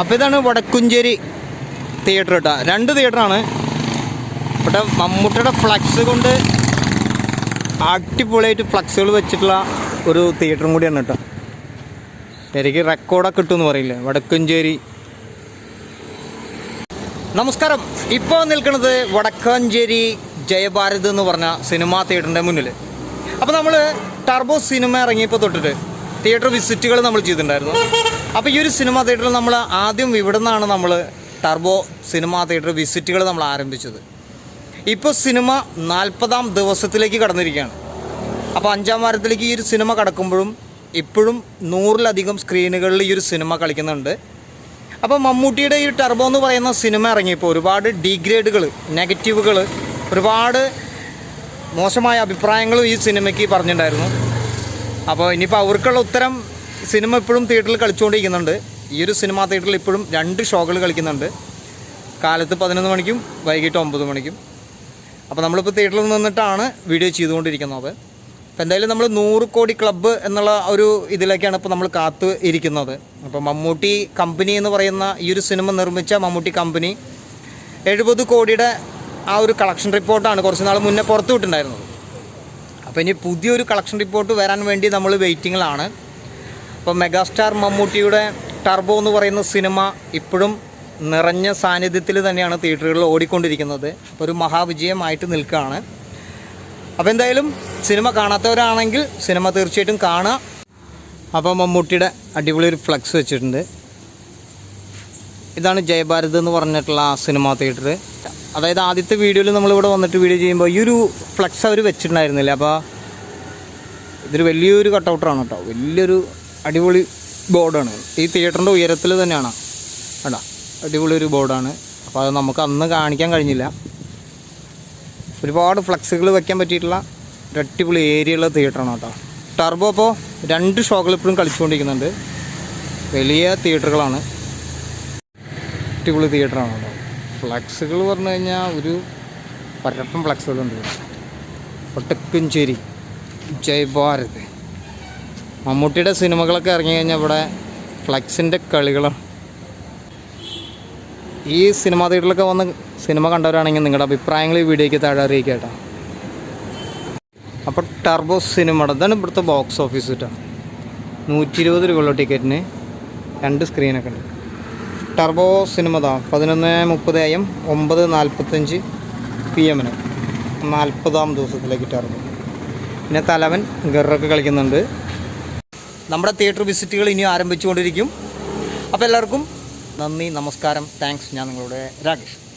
അപ്പോൾ ഇതാണ് വടക്കുഞ്ചേരി തിയേറ്റർ കേട്ടോ. രണ്ട് തിയേറ്ററാണ് ഇവിടെ മമ്മൂട്ടിയുടെ ഫ്ലക്സ് കൊണ്ട് അടിപൊളിയായിട്ട് ഫ്ലക്സുകൾ വെച്ചിട്ടുള്ള ഒരു തിയേറ്ററും കൂടിയാണ് കേട്ടോ. എനിക്ക് റെക്കോർഡൊക്കെ കിട്ടുമെന്ന് പറയില്ലേ? വടക്കുംചേരി. നമസ്കാരം. ഇപ്പോൾ നിൽക്കുന്നത് വടക്കാഞ്ചേരി ജയഭാരത് എന്ന് പറഞ്ഞ സിനിമാ തിയേറ്ററിന്റെ മുന്നിൽ അപ്പോൾ നമ്മൾ ടർബോ സിനിമ ഇറങ്ങിയപ്പോൾ തൊട്ടിട്ട് തിയേറ്റർ വിസിറ്റുകൾ നമ്മൾ ചെയ്തിട്ടുണ്ടായിരുന്നു. അപ്പോൾ ഈ ഒരു സിനിമാ തിയേറ്ററിൽ നമ്മൾ ആദ്യം ഇവിടെ നിന്നാണ് നമ്മൾ ടർബോ സിനിമാ തിയേറ്റർ വിസിറ്റുകൾ നമ്മൾ ആരംഭിച്ചത്. ഇപ്പോൾ സിനിമ നാൽപ്പതാം ദിവസത്തിലേക്ക് കടന്നിരിക്കുകയാണ്. അപ്പോൾ അഞ്ചാം വാരത്തിലേക്ക് ഈ ഒരു സിനിമ കടക്കുമ്പോഴും ഇപ്പോഴും നൂറിലധികം സ്ക്രീനുകളിൽ ഈ ഒരു സിനിമ കളിക്കുന്നുണ്ട്. അപ്പോൾ മമ്മൂട്ടിയുടെ ഈ ടർബോ എന്ന് പറയുന്ന സിനിമ ഇറങ്ങിയപ്പോൾ ഒരുപാട് ഡീഗ്രേഡുകൾ നെഗറ്റീവുകൾ ഒരുപാട് മോശമായ അഭിപ്രായങ്ങളും ഈ സിനിമയ്ക്ക് പറഞ്ഞിട്ടുണ്ടായിരുന്നു. അപ്പോൾ ഇനിയിപ്പോൾ അവർക്കുള്ള ഉത്തരം സിനിമ ഇപ്പോഴും തിയേറ്ററിൽ കളിച്ചുകൊണ്ടിരിക്കുന്നുണ്ട്. ഈ ഒരു സിനിമാ തിയേറ്ററിൽ ഇപ്പോഴും രണ്ട് ഷോകൾ കളിക്കുന്നുണ്ട്. കാലത്ത് പതിനൊന്ന് മണിക്കും വൈകിട്ട് ഒമ്പത് മണിക്കും. അപ്പോൾ നമ്മളിപ്പോൾ തിയേറ്ററിൽ നിന്നിട്ടാണ് വീഡിയോ ചെയ്തുകൊണ്ടിരിക്കുന്നത്. അപ്പോൾ എന്തായാലും നമ്മൾ നൂറ് കോടി ക്ലബ്ബ് എന്നുള്ള ഒരു ഇതിലേക്കാണ് ഇപ്പോൾ നമ്മൾ കാത്ത് ഇരിക്കുന്നത്. അപ്പോൾ മമ്മൂട്ടി കമ്പനി എന്ന് പറയുന്ന ഈ ഒരു സിനിമ നിർമ്മിച്ച മമ്മൂട്ടി കമ്പനി എഴുപത് കോടിയുടെ ആ ഒരു കളക്ഷൻ റിപ്പോർട്ടാണ് കുറച്ച് നാൾ മുന്നേ പുറത്തു വിട്ടിട്ടുണ്ടായിരുന്നത്. അപ്പോൾ ഇനി പുതിയൊരു കളക്ഷൻ റിപ്പോർട്ട് വരാൻ വേണ്ടി നമ്മൾ വെയിറ്റിങ്ങിലാണ്. അപ്പോൾ മെഗാസ്റ്റാർ മമ്മൂട്ടിയുടെ ടർബോ എന്ന് പറയുന്ന സിനിമ ഇപ്പോഴും നിറഞ്ഞ സാന്നിധ്യത്തിൽ തന്നെയാണ് തിയേറ്ററുകളിൽ ഓടിക്കൊണ്ടിരിക്കുന്നത്. അപ്പോൾ ഒരു മഹാവിജയമായിട്ട് നിൽക്കുകയാണ്. അപ്പോൾ എന്തായാലും സിനിമ കാണാത്തവരാണെങ്കിൽ സിനിമ തീർച്ചയായിട്ടും കാണുക. അപ്പോൾ മമ്മൂട്ടിയുടെ അടിപൊളി ഒരു ഫ്ലക്സ് വെച്ചിട്ടുണ്ട്. ഇതാണ് ജയഭാരത് എന്ന് പറഞ്ഞിട്ടുള്ള ആ സിനിമാ തിയേറ്റർ. അതായത് ആദ്യത്തെ വീഡിയോയിൽ നമ്മളിവിടെ വന്നിട്ട് വീഡിയോ ചെയ്യുമ്പോൾ ഈ ഒരു ഫ്ലക്സ് അവർ വെച്ചിട്ടുണ്ടായിരുന്നില്ല. അപ്പോൾ ഇതൊരു വലിയൊരു കട്ടൗട്ടറാണ് കേട്ടോ. വലിയൊരു അടിപൊളി ബോർഡാണ്. ഈ തിയേറ്ററിന്റെ ഉയരത്തിൽ തന്നെയാണ്. കേട്ടോ അടിപൊളി ഒരു ബോർഡാണ്. അപ്പോൾ അത് നമുക്ക് അന്ന് കാണിക്കാൻ കഴിഞ്ഞില്ല. ഒരുപാട് ഫ്ലക്സുകൾ വയ്ക്കാൻ പറ്റിയിട്ടുള്ള ഒരു അടിപൊളി ഏരിയയുള്ള തിയേറ്ററാണ് കേട്ടോ. ടർബോ അപ്പോൾ രണ്ട് ഷോകൾ ഇപ്പോഴും കളിച്ചുകൊണ്ടിരിക്കുന്നുണ്ട്. വലിയ തിയേറ്ററുകളാണ് അടിപൊളി തിയേറ്ററാണ് കേട്ടോ. ഫ്ലക്സുകൾ പറഞ്ഞു കഴിഞ്ഞാൽ ഒരു പരപ്പം ഫ്ലക്സുകളുണ്ട്. ഒട്ടക്കുംചേരി ജയ് ഭാരത്. മമ്മൂട്ടിയുടെ സിനിമകളൊക്കെ ഇറങ്ങി കഴിഞ്ഞാൽ ഇവിടെ ഫ്ലക്സിന്റെ കളികളാണ് ഈ സിനിമാ തിയേറ്ററിലൊക്കെ വന്ന് സിനിമ കണ്ടവരാണെങ്കിൽ നിങ്ങളുടെ അഭിപ്രായങ്ങൾ ഈ വീഡിയോയ്ക്ക് താഴെ അറിയിക്കുക കേട്ടോ. അപ്പോൾ ടർബോ സിനിമ ഇതാണ് ഇവിടുത്തെ ബോക്സ് ഓഫീസ് കേട്ടോ. നൂറ്റി ഇരുപത് രൂപയുള്ള ടിക്കറ്റിന് രണ്ട് സ്ക്രീനൊക്കെ ഉണ്ട്. ടർബോ സിനിമ താ പതിനൊന്ന് മുപ്പത് എം ഒമ്പത് നാൽപ്പത്തഞ്ച് പി എമ്മിന്. നാൽപ്പതാം ദിവസത്തിലേക്ക് ടർബോ. പിന്നെ തലവൻ ഗറൊക്കെ കളിക്കുന്നുണ്ട്. നമ്മുടെ തിയേറ്റർ വിസിറ്റുകൾ ഇനി ആരംഭിച്ചുകൊണ്ടിരിക്കും. അപ്പോൾ എല്ലാവർക്കും നന്ദി നമസ്കാരം. താങ്ക്സ്. ഞാൻ നിങ്ങളുടെ രാകേഷ്.